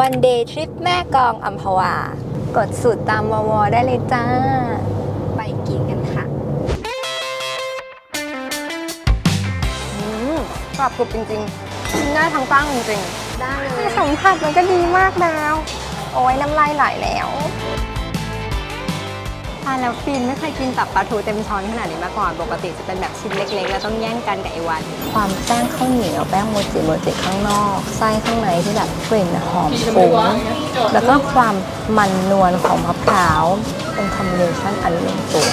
วันเดย์ทริปแม่กลองอัมพวา กดสูตรตามวอวอได้เลยจ้า ไปกินกันค่ะอืมกรอบกรุบจริงๆกินได้ทั้งตั้งจริงได้เลๆยสัมผัสมันก็ดีมากแล้ว โอ้ยน้ำลายไหลแล้ว ทานแล้วฟินไม่เคยกินตับปลาทูเต็มช้อนขนาดนี้มาก่อนปกติจะเป็นแบบชิ้นเล็กๆ แล้วต้องแย่งกันกับไอวัน ความแป้งข้าวเหนียวแป้งโมจิโมจิข้างนอกไส้ข้างในที่แบบกลิ่นหอมฟุ้งแล้วก็ความมันนวลของมะพร้าวเป็นคอมบิเนชันอันลงตัว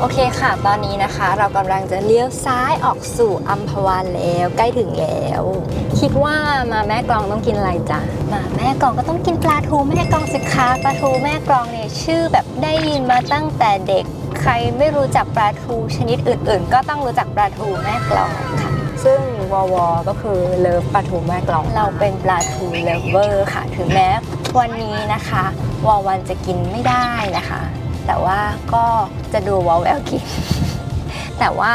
โอเคค่ะ ตอนนี้นะคะ เรากำลังจะเลี้ยวซ้ายออกสู่อัมพวาแล้วใกล้ถึงแล้ว คิดว่ามาแม่กลองต้องกินอะไรจ๊ะมาแม่กลองก็ต้องกินปลาทูแม่กลองสิคะปลาทูแม่กลองเนี่ยชื่อแบบได้ยินมาตั้งแต่เด็ก ใครไม่รู้จักปลาทูชนิดอื่น ๆ ก็ต้องรู้จักปลาทูแม่กลองค่ะ ซึ่งวอวอก็คือเลิฟปลาทูแม่กลอง เราเป็นปลาทูเลฟเวอร์ค่ะ ถึงแม้วันนี้นะคะวอวันจะกินไม่ได้นะคะ แต่ว่าก็จะดูวอลแววกิน แต่ว่า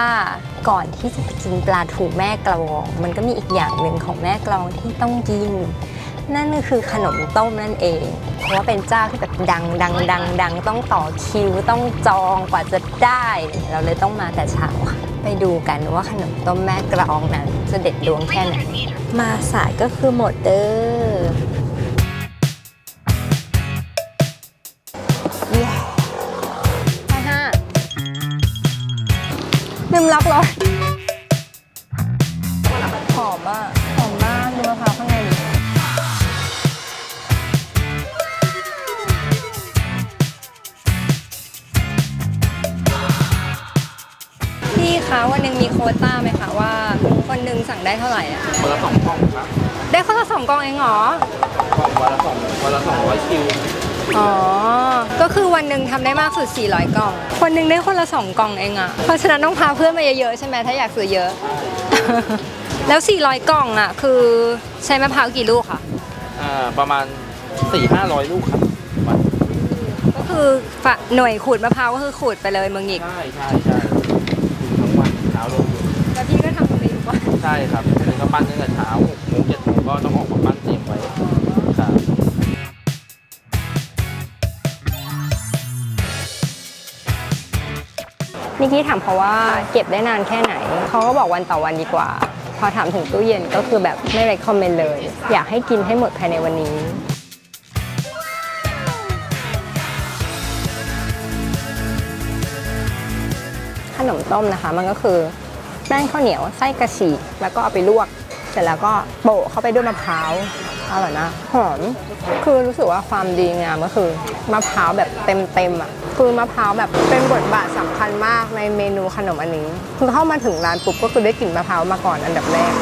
ก่อนที่จะไปกินปลาทูแม่กลอง มันก็มีอีกอย่างหนึ่งของแม่กลองที่ต้องกิน นั่นก็คือขนมต้มนั่นเอง เพราะว่าเป็นเจ้าที่แบบดังดังดังดังต้องต่อคิวต้องจองกว่าจะได้ เราเลยต้องมาแต่เช้าค่ะไปดูกันว่าขนมต้มแม่กลองนั้นจะเด็ดดวงแค่ไหนมาสายก็คือหมดเด้อ ลืมล็อกรถหอมมากหอมมากดูมะพร้าวข้างในดิพี่คะวันหนึ่งมีโควต้าไหมคะว่าคนหนึ่งสั่งได้เท่าไหร่อะวันละสองกล่องครับ ได้คนละสองกล่องเองเหรอ กล่องวันละสองวันละสองร้อยคิว อ๋อ ก็คือวันหนึ่งทำได้มากสุด 400 กล่อง คนหนึ่งได้คนละ 2 กล่องเองอะเพราะฉะนั้นต้องพาเพื่อนมาเยอะๆใช่ไหมถ้าอยากซื้อเยอะ แล้ว 400 กล่องอะคือใช้มะพร้าวกี่ลูกคะอ่าประมาณสี่ห้าร้อยลูกครับวันก็คือฝะหน่วยขูดมะพร้าวก็คือขูดไปเลยเมืองหยิกใช่ใช่ใช่ถึงทั้งวันเช้าลงแล้วพี่ก็ทำตรงนี้ทุกวันใช่ครับถึงก็ปั้นตั้งแต่เช้าหกโมงเจ็ดโมงก็ต้องออกมาปั้นเตรียมไว้ นิกกี้ถามเขาว่าเก็บได้นานแค่ไหน เขาก็บอกวันต่อวันดีกว่า พอถามถึงตู้เย็นก็คือแบบไม่ recommend เลย อยากให้กินให้หมดภายในวันนี้ขนมต้มนะคะ มันก็คือแป้งข้าวเหนียวไส้กระฉีกแล้วก็เอาไปลวก เสร็จแล้วก็โปะเข้าไปด้วยมะพร้าว อร่อยนะหอม คือรู้สึกว่าความดีงามก็คือมะพร้าวแบบเต็มๆอะ คือมะพร้าวแบบเป็นบทบาทสำคัญมากในเมนูขนมอันนี้ คือเข้ามาถึงร้านปุ๊บก็คือได้กลิ่นมะพร้าวมาก่อนอันดับแรก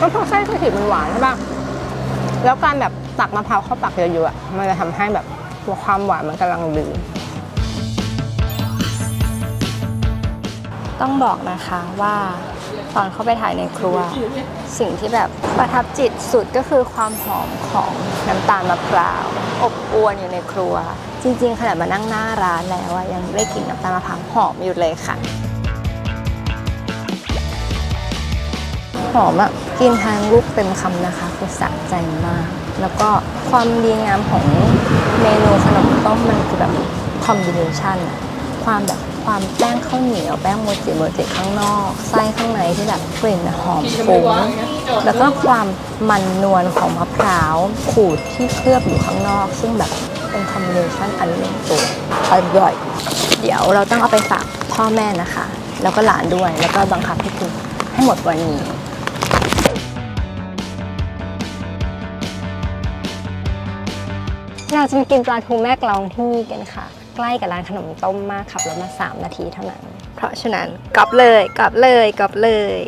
ก็เพราะไส้กระฉีกมันหวานใช่ปะแล้วการแบบตักมะพร้าวเข้าปากเยอะๆอะมันจะทำให้แบบความหวานมันกำลังดีต้องบอกนะคะว่า ตอนเข้าไปถ่ายในครัว สิ่งที่แบบประทับจิตสุดก็คือความหอมของน้ำตาลมะพร้าวอบอวนอยู่ในครัว จริงๆขนาดมานั่งหน้าร้านแล้วยังได้กลิ่นน้ำตาลมะพร้าวหอมอยู่เลยค่ะหอมอะกินทานลูกเต็มคำนะคะคือสะใจมาก แล้วก็ความดีงามของเมนูขนมต้มมันคือแบบคอมบิเนชันความแบบ ความแป้งข้าวเหนียวแป้งโมจิโมจิข้างนอกไส้ข้างในที่แบบกลิ่นหอมฟุ้งแล้วก็ความมันนวลของมะพร้าวขูดที่เคลือบอยู่ข้างนอก ซึ่งแบบเป็นคอมบิเนชันอันลงตัวอร่อย เดี๋ยวเราต้องเอาไปฝากพ่อแม่นะคะ แล้วก็หลานด้วยแล้วก็บังคับให้กินให้หมดวันนี้เราจะมากินปลาทูแม่กลองที่นี่กันค่ะ ใกล้กับร้านขนมต้มมากขับรถมา 3 นาทีเท่านั้น เพราะฉะนั้นกอบเลยกอบเลยกอบเลย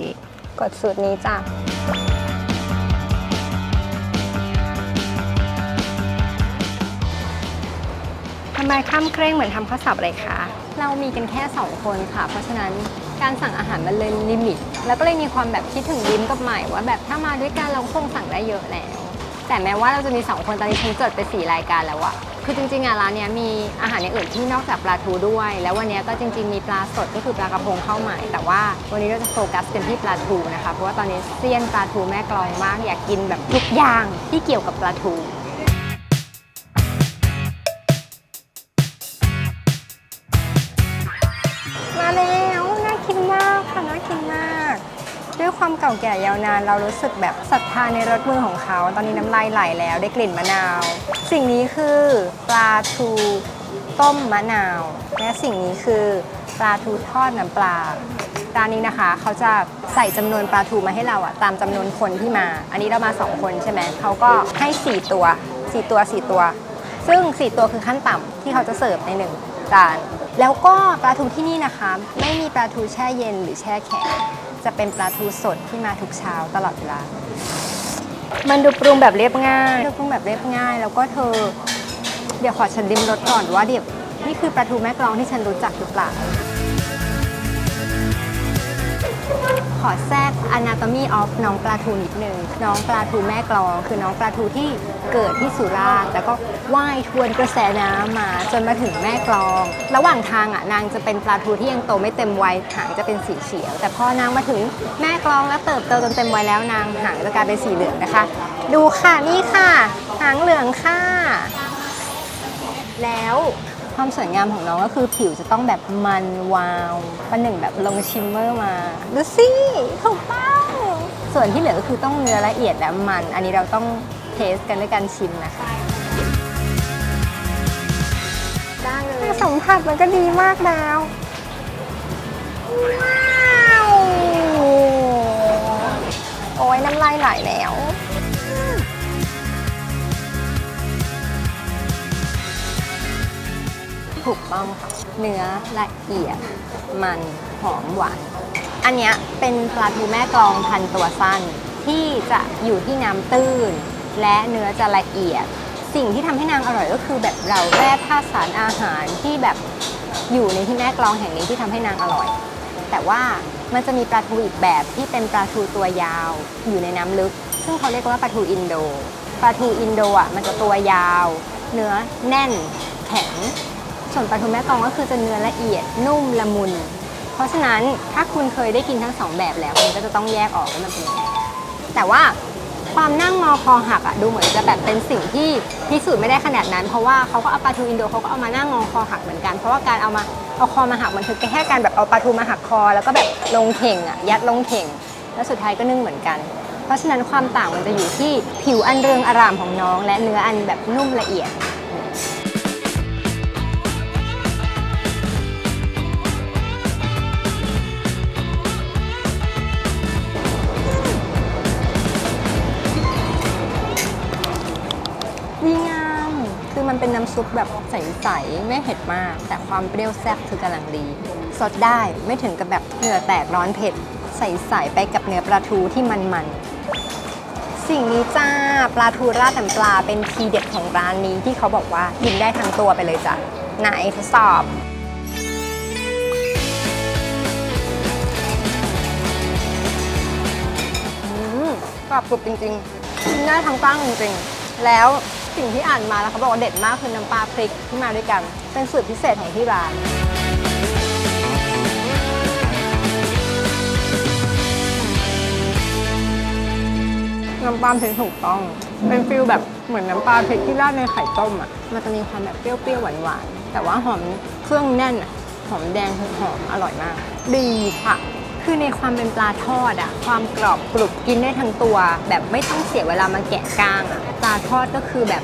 กดสูตรนี้จ้ะทำไมข้ามเคร่งเหมือนทำข้าวสับเลยคะเรามีกันแค่ 2 คนค่ะ เพราะฉะนั้นการสั่งอาหารมันเลยลิมิต แล้วก็เลยมีความแบบคิดถึงยิ้มกับใหม่ว่าแบบถ้ามาด้วยกันเราคงสั่งได้เยอะแล้ว แต่แม้ว่าเราจะมี 2 คนตอนนี้ฉันจดไป 4 รายการแล้วอะ คือจริงๆอะร้านเนี้ยมีอาหารอย่างอื่นที่นอกจากปลาทูด้วย แล้ววันเนี้ยก็จริงๆมีปลาสดก็คือปลากระพงเข้าใหม่ แต่ว่าวันนี้เราจะโฟกัสกันที่ปลาทูนะคะ เพราะว่าตอนนี้เซียนปลาทูแม่กลองมาก อยากกินแบบทุกอย่างที่เกี่ยวกับปลาทู ความเก่าแก่ยาวนาน เรารู้สึกแบบศรัทธาในรสมือของเขา ตอนนี้น้ำลายไหลแล้วได้กลิ่นมะนาว สิ่งนี้คือปลาทูต้มมะนาว และสิ่งนี้คือปลาทูทอดน้ำปลาร้านนี้นะคะเขาจะใส่จำนวนปลาทูมาให้เราอะตามจำนวนคนที่มา อันนี้เรามา 2 คนใช่ไหมเขาก็ให้ 4 ตัว 4 ตัว 4 ตัว ซึ่ง 4 ตัวคือขั้นต่ำที่เขาจะเสิร์ฟในหนึ่ง จานแล้วก็ปลาทูที่นี่นะคะ ไม่มีปลาทูแช่เย็นหรือแช่แข็ง จะเป็นปลาทูสดที่มาทุกเช้าตลอดเวลา มันดูปรุงแบบเรียบง่ายดูปรุงแบบเรียบง่าย แล้วก็เธอ เดี๋ยวขอฉันดิมรสก่อนว่าเดี๋ยวนี่คือปลาทูแม่กลองที่ฉันรู้จักหรือเปล่า ขอแทรก anatomy of น้องปลาทูนิดนึง น้องปลาทูแม่กลอง คือน้องปลาทูที่เกิดที่สุราษฎร์แล้วก็ว่ายทวนกระแสน้ำมาจนมาถึงแม่กลอง ระหว่างทางอะนางจะเป็นปลาทูที่ยังโตไม่เต็มวัยหางจะเป็นสีเขียว แต่พอนางมาถึงแม่กลองแล้วเติบโตจนเต็มวัยแล้วนางหางจะกลายเป็นสีเหลืองนะคะ ดูค่ะนี่ค่ะ หางเหลืองค่ะ แล้ว ความสวยงามของน้องก็คือผิวจะต้องแบบมันวาวประหนึ่งแบบลงชิมเมอร์มาดูสิถูกต้องส่วนที่เหลือก็คือต้องเนื้อละเอียดและมัน อันนี้เราต้องเทสกันด้วยการชิมนะคะ ได้เลยสัมผัสมันก็ดีมากดาวว้าว โอ้ยน้ำลายไหลแล้ว ถูกต้องค่ะเนื้อละเอียด มันหอมหวาน อันเนี้ยเป็นปลาทูแม่กลองพันตัวสั้น ที่จะอยู่ที่น้ำตื้น และเนื้อจะละเอียด สิ่งที่ทำให้นางอร่อยก็คือแบบเราแร่ธาตุสารอาหารที่แบบอยู่ในที่แม่กลองแห่งนี้ที่ทำให้นางอร่อย แต่ว่ามันจะมีปลาทูอีกแบบที่เป็นปลาทูตัวยาว อยู่ในน้ำลึก ซึ่งเขาเรียกว่าปลาทูอินโดปลาทูอินโดอะมันจะตัวยาว เนื้อแน่นแข็ง ส่วนปลาทูแม่กองก็คือจะเนื้อละเอียดนุ่มละมุน เพราะฉะนั้นถ้าคุณเคยได้กินทั้งสองแบบแล้วคุณก็จะต้องแยกออกว่ามันเป็นยังไงแต่ว่าความนั่งงอคอหักอะดูเหมือนจะแบบเป็นสิ่งที่พิสูจน์ไม่ได้ขนาดนั้น เพราะว่าเขาก็เอาปลาทูอินโดเขาก็เอามานั่งงอคอหักเหมือนกัน เพราะว่าการเอามาเอาคอมาหักมันคือแค่การแบบเอาปลาทูมาหักคอ แล้วก็แบบลงเข่งอะยัดลงเข่ง แล้วสุดท้ายก็นึ่งเหมือนกัน เพราะฉะนั้นความต่างมันจะอยู่ที่ผิวอันเรืองอร่ามของน้อง และเนื้ออันแบบนุ่มละเอียด เป็นน้ำซุปแบบใสๆไม่เผ็ดมาก แต่ความเปรี้ยวแซ่บคือกำลังดี สดได้ไม่ถึงกับแบบเหงื่อแตกร้อนเผ็ด ใสๆไปกับเนื้อปลาทูที่มันๆ สิ่งนี้จ้าปลาทูราดน้ำปลาเป็นทีเด็ดของร้านนี้ที่เขาบอกว่ากินได้ทั้งตัวไปเลยจ้ะไหนทดสอบอืมกรอบกรุบจริงๆกินได้ทั้งตั้งจริงๆ แล้ว สิ่งที่อ่านมาแล้วเขาบอกว่าเด็ดมากคือน้ำปลาพริกที่มาด้วยกัน เป็นสูตรพิเศษของที่ร้านน้ำปลาพริกถูกต้อง เป็นฟิลแบบเหมือนน้ำปลาพริกที่ราดในไข่ต้มอะ มันจะมีความแบบเปรี้ยวๆหวานๆ แต่ว่าหอมเครื่องแน่นหอมแดงหอมอร่อยมาก ดีค่ะ คือในความเป็นปลาทอดอะความกรอบกรุบกินได้ทั้งตัว แบบไม่ต้องเสียเวลามาแกะก้างอะปลาทอดก็คือแบบ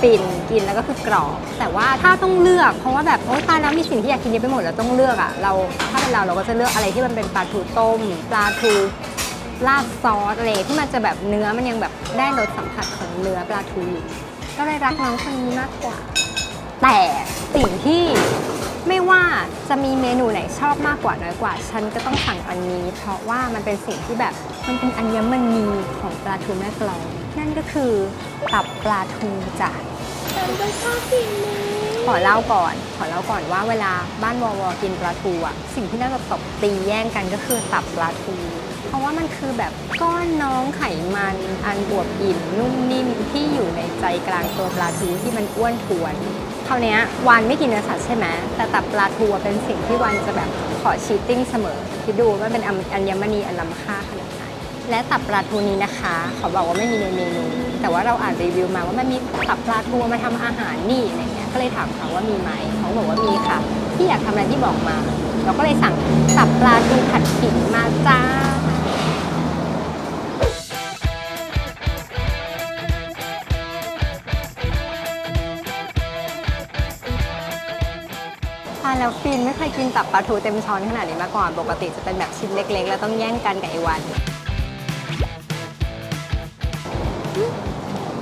ฟินกินแล้วก็คือกรอบ แต่ว่าถ้าต้องเลือก เพราะว่าแบบโอ๊ยตายแล้วมีสิ่งที่อยากกินเยอะไปหมดแล้วต้องเลือกอะเราถ้าเป็นเราเราก็จะเลือกอะไรที่มันเป็นปลาทูต้ม ปลาทูราดซอสอะไรที่มันจะแบบเนื้อมันยังแบบได้รสสัมผัสของเนื้อปลาทูก็เลยรักน้องคนนี้มากกว่า แต่ สิ่งที่ไม่ว่าจะมีเมนูไหนชอบมากกว่าน้อยกว่า ฉันก็ต้องสั่งอันนี้ เพราะว่ามันเป็นสิ่งที่แบบมันเป็นอัญมณีของปลาทูแม่กลอง นั่นก็คือตับปลาทูจ้ะขอเล่าก่อน ขอเล่าก่อนว่าเวลาบ้านวอวอกินปลาทูอะสิ่งที่น่าจะตบตีแย่งกันก็คือตับปลาทู เพราะว่ามันคือแบบก้อนน้องไขมันอันบวบอิ่มนุ่มนิ่มที่อยู่ในใจกลางตัวปลาทูที่มันอ้วนทวน คราวนี้วานไม่กินเนื้อสัตว์ใช่ไหมแต่ตับปลาทูเป็นสิ่งที่วานจะแบบขอชีตติ้งเสมอคิดดูว่าเป็นอัญมณีอันล้ำค่าขนาดไหนและตับปลาทูนี้นะคะเขาบอกว่าไม่มีในเมนู แต่ว่าเราอ่านรีวิวมาว่ามันมีตับปลาทูมาทำอาหารนี่อะไรเงี้ยก็เลยถามเขาว่ามีไหมเขาบอกว่ามีค่ะที่อยากทำอะไรที่บอกมา เราก็เลยสั่งตับปลาทูผัดขิงมาจ้าานแล้วฟินไม่เคยกินตับปลาทูเต็มช้อนขนาดนี้มาก่อน ปกติจะเป็นแบบชิ้นเล็ก ๆ แล้วต้องแย่งกันกับไอวัน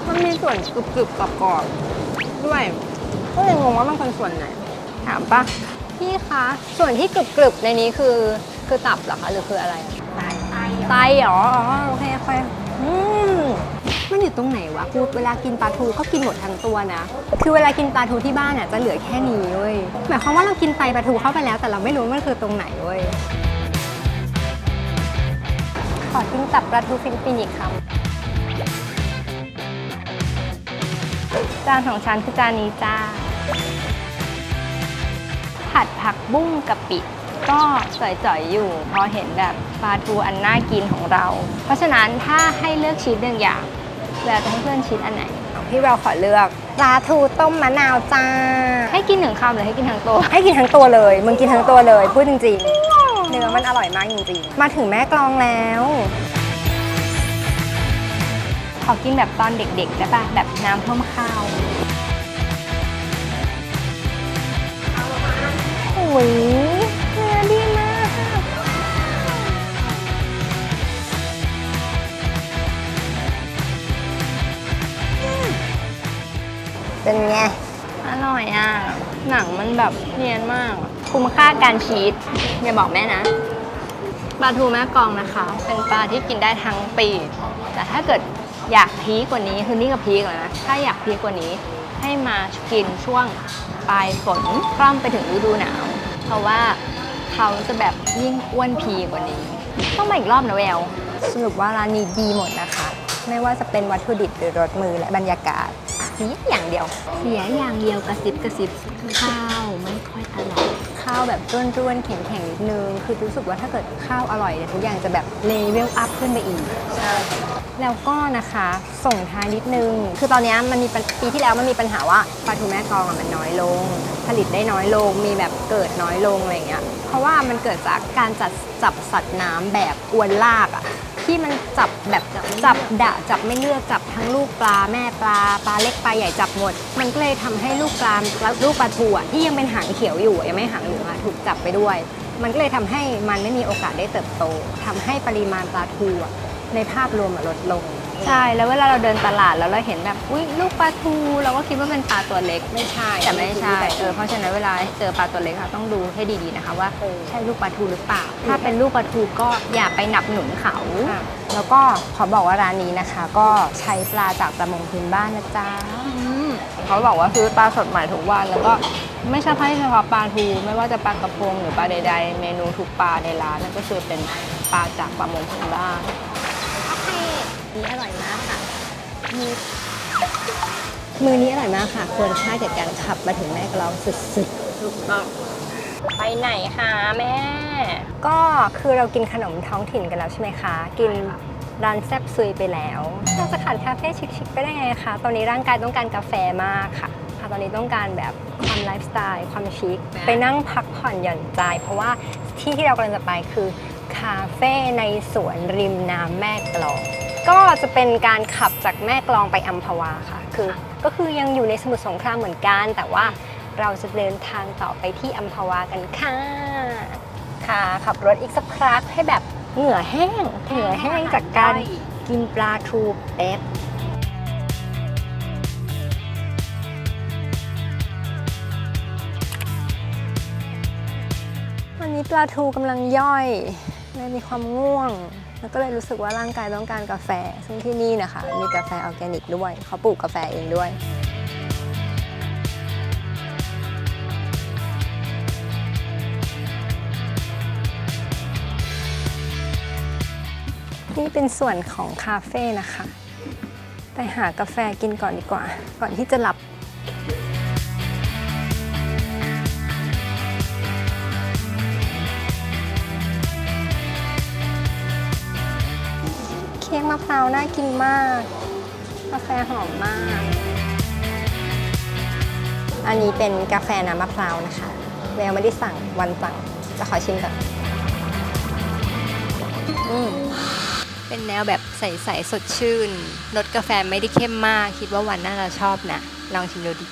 มันมีส่วนกรึบๆกรอบๆด้วย ก็เลยงงว่ามันเป็นส่วนไหน ถามปะพี่คะ ส่วนที่กรึบๆในนี้คือคือตับเหรอคะ หรือคืออะไรไตไตเหรอ อ๋อ โอเคโอเคอืมมัน อยู่ตรงไหนวะกูเวลากินปลาทูก็กินหมดทั้งตัวนะ คือเวลากินปลาทูที่บ้านอะจะเหลือแค่นี้เว้ยหมายความว่าเรากินไตปลาทูเข้าไปแล้ว แต่เราไม่รู้ว่ามันคือตรงไหนเว้ยขอกินตับปลาทูฟิลิปปินอีกคำจานของฉันคือจานนี้จ้าผัดผักบุ้งกะปิก็จ่อยๆอยู่ พอเห็นแบบปลาทูอันน่ากินของเรา เพราะฉะนั้นถ้าให้เลือกชีสหนึ่งอย่าง เราจะให้เพื่อนชีสอันไหน พี่เราขอเลือกปลาทูต้มมะนาวจ้า ให้กินหนึ่งคำหรือให้กินทั้งตัว ให้กินทั้งตัวเลย มึงกินทั้งตัวเลย พูดจริงๆ เนื้อมันอร่อยมากจริงๆ มาถึงแม่กลองแล้ว ขอกินแบบตอนเด็กๆได้ปะแบบน้ำท่วมข้าวโอ้ย เป็นไง อร่อยอะ หนังมันแบบเนียนมาก คุ้มค่าการชีสอย่าบอกแม่นะ ปลาทูแม่กองนะคะ เป็นปลาที่กินได้ทั้งปี แต่ถ้าเกิดอยากพีกกว่านี้ คือนี่ก็พีกแล้วนะ ถ้าอยากพีกกว่านี้ ให้มากินช่วงปลายฝนคล่อมไปถึงฤดูหนาว เพราะว่าเขาจะแบบยิ่งอ้วนพีกว่านี้ ต้องมาอีกรอบนะแวว สรุปว่าร้านนี้ดีหมดนะคะ ไม่ว่าจะเป็นวัตถุดิบหรือรสมือและบรรยากาศ สียอย่างเดียว เสียอย่างเดียวกระซิบกระซิบข้าวไม่ค่อยอร่อยข้าวแบบร่วนๆแข็งๆนิดนึง คือรู้สึกว่าถ้าเกิดข้าวอร่อยเนี่ยทุกอย่างจะแบบเลเวลอัพขึ้นไปอีกแล้วก็นะคะส่งท้ายนิดนึง คือตอนนี้มันมีปัญปีที่แล้วมันมีปัญหาว่าปลาทูแม่กองอะมันน้อยลง ผลิตได้น้อยลง มีแบบเกิดน้อยลงอะไรอย่างเงี้ย เพราะว่ามันเกิดจากการจัดจับสัตว์น้ำแบบอวนลากอะ ที่มันจับแบบจับดะจับไม่เลือกจับทั้งลูกปลาแม่ปลาปลาเล็กปลาใหญ่จับหมด มันก็เลยทำให้ลูกปลาลูกปลาทูอะที่ยังเป็นหางเขียวอยู่อะยังไม่หางเหลืองอะถูกจับไปด้วย มันก็เลยทำให้มันไม่มีโอกาสได้เติบโตทำให้ปริมาณปลาทูอะในภาพรวมลดลง ใช่แล้วเวลาเราเดินตลาดแล้วเราเห็นแบบอุ้ยลูกปลาทูเราก็คิดว่าเป็นปลาตัวเล็ก ไม่ใช่แต่ไม่ใช่เออเพราะฉะนั้นเวลาเจอปลาตัวเล็กค่ะต้องดูให้ดีๆนะคะว่าใช่ลูกปลาทูหรือเปล่า ถ้าเป็นลูกปลาทูก็อย่าไปหนับหนุนเขา แล้วก็ขอบอกว่าร้านนี้นะคะ ก็ใช้ปลาจากประมงพื้นบ้านนะจ๊ะเขาบอกว่าซื้อปลาสดใหม่ทุกวันแล้วก็ไม่ใช่เฉพาะปลาทู ไม่ว่าจะปลากระพงหรือปลาใดๆ เมนูทุกปลาในร้านนั่นก็คือเป็นปลาจากประมงพื้นบ้าน นี่อร่อยมากค่ะมีมือนี้อร่อยมากค่ะ ควรค่าแก่การขับมาถึงแม่กลองสุดถูกต้องๆไปไหนคะแม่ ก็คือเรากินขนมท้องถิ่นกันแล้วใช่ไหมคะ กินร้านแซบซุยไปแล้วเราจะขาดคาเฟ่ชิคๆไปได้ไงคะ ตอนนี้ร่างกายต้องการกาแฟมากค่ะค่ะ ตอนนี้ต้องการแบบความไลฟ์สไตล์ความชิค ไปนั่งพักผ่อนหย่อนใจ เพราะว่าที่ที่เรากำลังจะไปคือคาเฟ่ในสวนริมน้ำแม่กลอง ก็จะเป็นการขับจากแม่กลองไปอัมพวาค่ะ คือก็คือยังอยู่ในสมุทรสงครามเหมือนกัน แต่ว่าเราจะเดินทางต่อไปที่อัมพวากันค่ะค่ะขับรถอีกสักพักให้แบบเหงื่อแห้งเหงื่อแห้งจากการกินปลาทูเป๊บวันนี้ปลาทูกำลังย่อยเลยมีความง่วง แล้วก็เลยรู้สึกว่าร่างกายต้องการกาแฟ ซึ่งที่นี่นะคะ มีกาแฟออร์แกนิกด้วย เขาปลูกกาแฟเองด้วย นี่เป็นส่วนของคาเฟ่นะคะ ไปหากาแฟกินก่อนดีกว่า ก่อนที่จะหลับ พร้าวน่ากินมาก กาแฟหอมมาก อันนี้เป็นกาแฟน้ำมะพร้าวนะคะแมวไม่ได้สั่งวันสั่งจะขอชิมก่อนอืมเป็นแนวแบบใสๆสดชื่นรสกาแฟไม่ได้เข้มมาก คิดว่าวันน่าจะชอบนะ ลองชิมดูดิ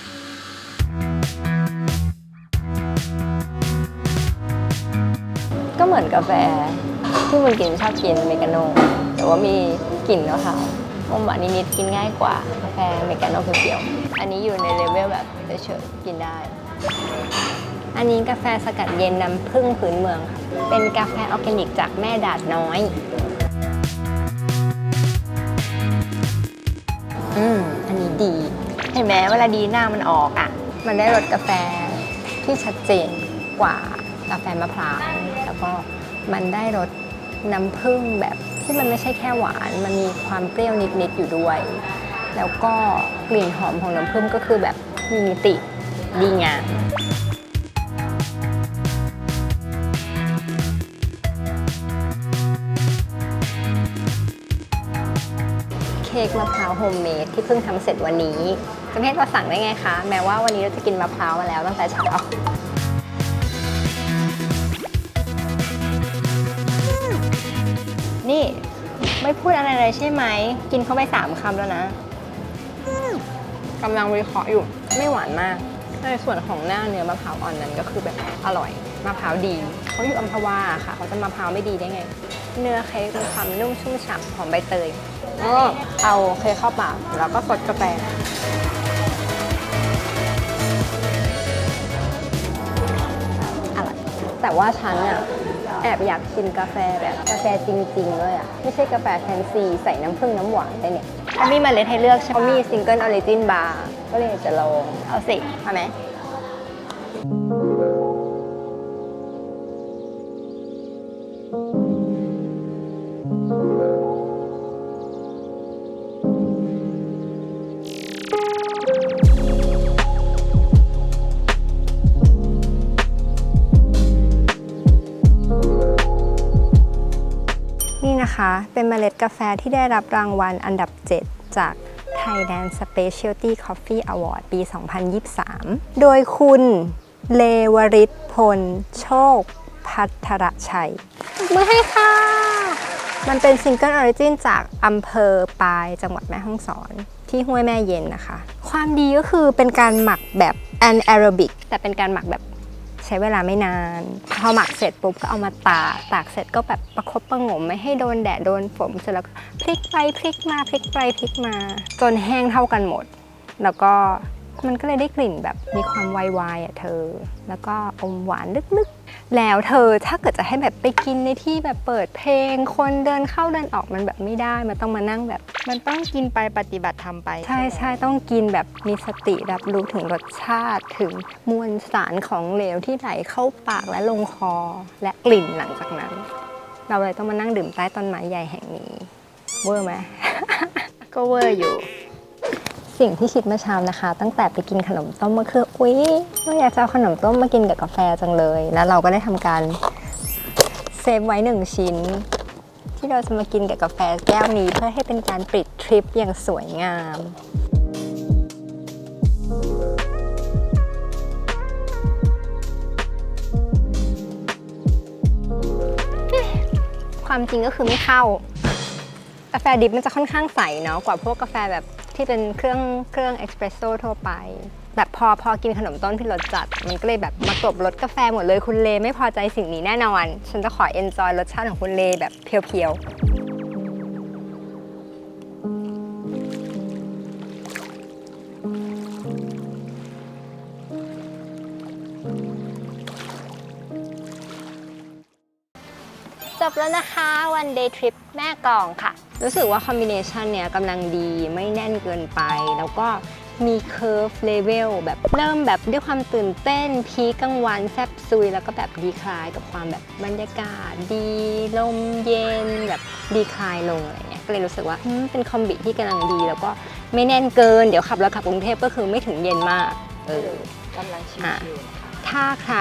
ก็เหมือนกาแฟที่มันกินชอบกินเมกาโนแต่ว่ามี กลิ่นมะพร้าวอมหวานนิดๆกินง่ายกว่ากาแฟเมกาโนเขียวๆอันนี้อยู่ในเลเวลแบบเฉยๆกินได้ อันนี้กาแฟสกัดเย็นน้ำผึ้งพื้นเมืองค่ะ เป็นกาแฟออร์แกนิกจากแม่ดาดน้อย อืม อันนี้ดี เห็นไหมเวลาดีหน้ามันออกอะ่ะ มันได้รสกาแฟที่ชัดเจนกว่ากาแฟมะพร้าว แล้วก็มันได้รสน้ำผึ้งแบบ ที่มันไม่ใช่แค่หวาน มันมีความเปรี้ยวนิด ๆ อยู่ด้วย แล้วก็กลิ่นหอมของน้ำผึ้งก็คือแบบมีมิติดีงามเค้กมะพร้าวโฮมเมดที่เพิ่งทำเสร็จวันนี้จะไม่ให้เราสั่งได้ไงคะ แม้ว่าวันนี้เราจะกินมะพร้าวมาแล้วตั้งแต่เช้า นี่ ไม่พูดอะไรเลยใช่ไหม กินเข้าไปสามคำแล้วนะกำลังวิเคราะห์อยู่ ไม่หวานมาก ในส่วนของหน้าเนื้อมะพร้าวอ่อนนั้นก็คือแบบอร่อยมะพร้าวดีเขาอยู่อัมพวาค่ะเขาจะมะพร้าวไม่ดีได้ไง เนื้อเค้กมีความนุ่มชุ่มฉ่ำหอมใบเตยก็เอาเค้กเข้าปากแล้วก็สดกาแฟอร่อยแต่ว่าฉันอะ แอบอยากชิมกาแฟแบบกาแฟจริงๆเลยอะไม่ใช่กาแฟแฟนซีใส่น้ำผึ้งน้ำหวานได้เนี่ยเขามีเมล็ดให้เลือกใช่ไหมเขามีซิงเกิลออริจินบาร์ก็เลยจะลองเอาสิเอาไหมนี่น เป็นเมล็ดกาแฟที่ได้รับรางวัลอันดับ 7 จาก Thailand Specialty Coffee Award ปี 2023 โดยคุณเลวริศพล โชค พัทรชัยมือให้ค่ะ มันเป็นซิงเกิลออริจินจากอำเภอปายจังหวัดแม่ฮ่องสอนที่ห้วยแม่เย็นนะคะ ความดีก็คือเป็นการหมักแบบ anaerobic แต่เป็นการหมักแบบ ใช้เวลาไม่นาน พอหมักเสร็จปุ๊บก็เอามาตากตากเสร็จก็แบบประคบประงมไม่ให้โดนแดดโดนฝนเสร็จแล้วก็พลิกไปพลิกมาพลิกไปพลิกมา จนแห้งเท่ากันหมด แล้วก็มันก็เลยได้กลิ่นแบบมีความวายๆอะเธอ แล้วก็อมหวานลึกๆ แล้วเธอถ้าเกิดจะให้แบบไปกินในที่แบบเปิดเพลง คนเดินเข้าเดินออกมันแบบไม่ได้ มันต้องมานั่งแบบ มันต้องกินไปปฏิบัติทำไปใช่ใช่ต้องกินแบบมีสติรับรู้ถึงรสชาติถึงมวลสารของเหลวที่ไหลเข้าปากและลงคอและกลิ่นหลังจากนั้น เราเลยต้องมานั่งดื่มใต้ต้นไม้ใหญ่แห่งนี้ เวอร์ไหม ก็เวอร์อยู่ สิ่งที่คิดเมื่อเช้านะคะ ตั้งแต่ไปกินขนมต้มก็คืออุ๊ยเราอยากจะเอาขนมต้มมากินกับกาแฟจังเลย แล้วเราก็ได้ทำการเซฟไว้หนึ่งชิ้น ที่เราจะมากินกับกาแฟแก้วนี้ เพื่อให้เป็นการปิดทริปอย่างสวยงามความจริงก็คือไม่เข้ากาแฟดิบมันจะค่อนข้างใสเนาะกว่าพวกกาแฟแบบ ที่เป็นเครื่องเครื่องเอ็กซ์เพรสโซ่ทั่วไปแบบพอพอกินขนมต้นที่รสจัด มันก็เลยแบบมากลบรสกาแฟหมดเลยคุณเลไม่พอใจสิ่งนี้แน่นอน ฉันจะขอเอนจอยรสชาติของคุณเลแบบเพียวๆจบแล้วนะคะวันเดย์ทริปแม่กองค่ะ รู้สึกว่าคอมบิเนชันเนี้ยกำลังดีไม่แน่นเกินไป แล้วก็มีเคอร์ฟเลเวลแบบเริ่มแบบด้วยความตื่นเต้น พีคกลางวันแซบซุย แล้วก็แบบดีคลายกับความแบบบรรยากาศดีลมเย็นแบบดีคลายลงอะไรเงี้ยก็เลยรู้สึกว่าอืมเป็นคอมบิที่กำลังดี แล้วก็ไม่แน่นเกินเดี๋ยวขับแล้วขับกรุงเทพก็คือไม่ถึงเย็นมากเออกำลังชิอะวๆนะคะถ้าใคร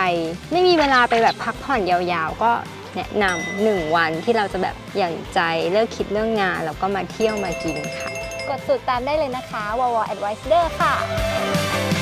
ไม่มีเวลาไปแบบพักผ่อนยาวๆ ก็ แนะนำหนึ่งวันที่เราจะแบบอย่างใจเลิกคิดเรื่องงานแล้วก็มาเที่ยวมากินค่ะ กดสูตรตามได้เลยนะคะ w w w Advisor ค่ะ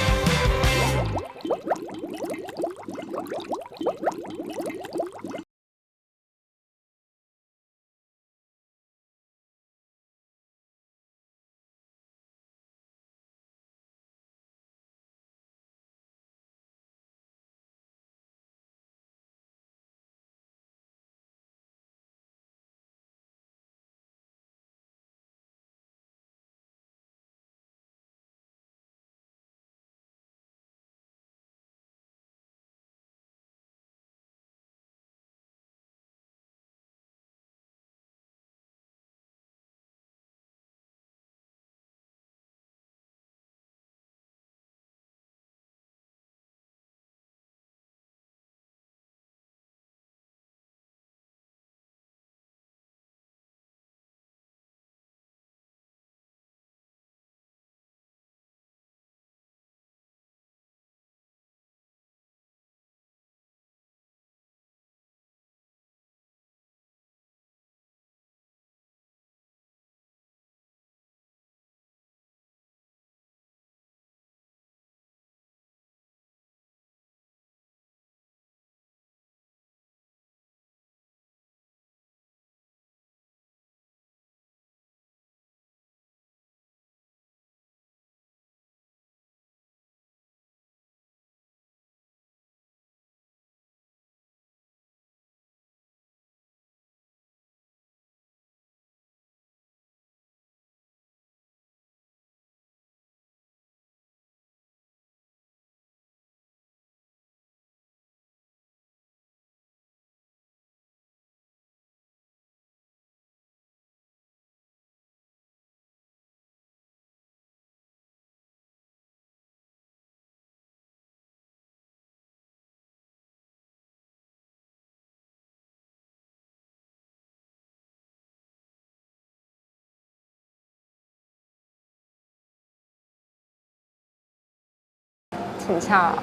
ฉันชอบ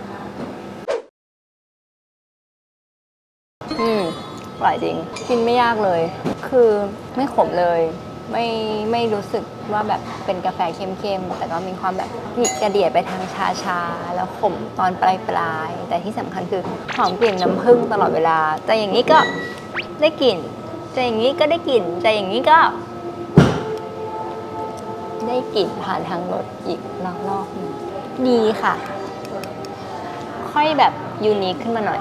อืมอร่อยจริง กินไม่ยากเลย คือไม่ขมเลย ไม่ไม่รู้สึกว่าแบบเป็นกาแฟเข้มๆ แต่ก็มีความแบบมีกระเดียดไปทางชาๆ แล้วขมตอนปลายๆ แต่ที่สำคัญคือหอมกลิ่นน้ำผึ้งตลอดเวลา แต่อย่างนี้ก็ได้กลิ่นแต่อย่างนี้ก็ได้กลิ่นแต่อย่างนี้ก็ ได้กลิ่นผ่านทางรถอีกรอบๆหนึงดีค่ะ อยแบบยูนิคขึ้นมาหน่อย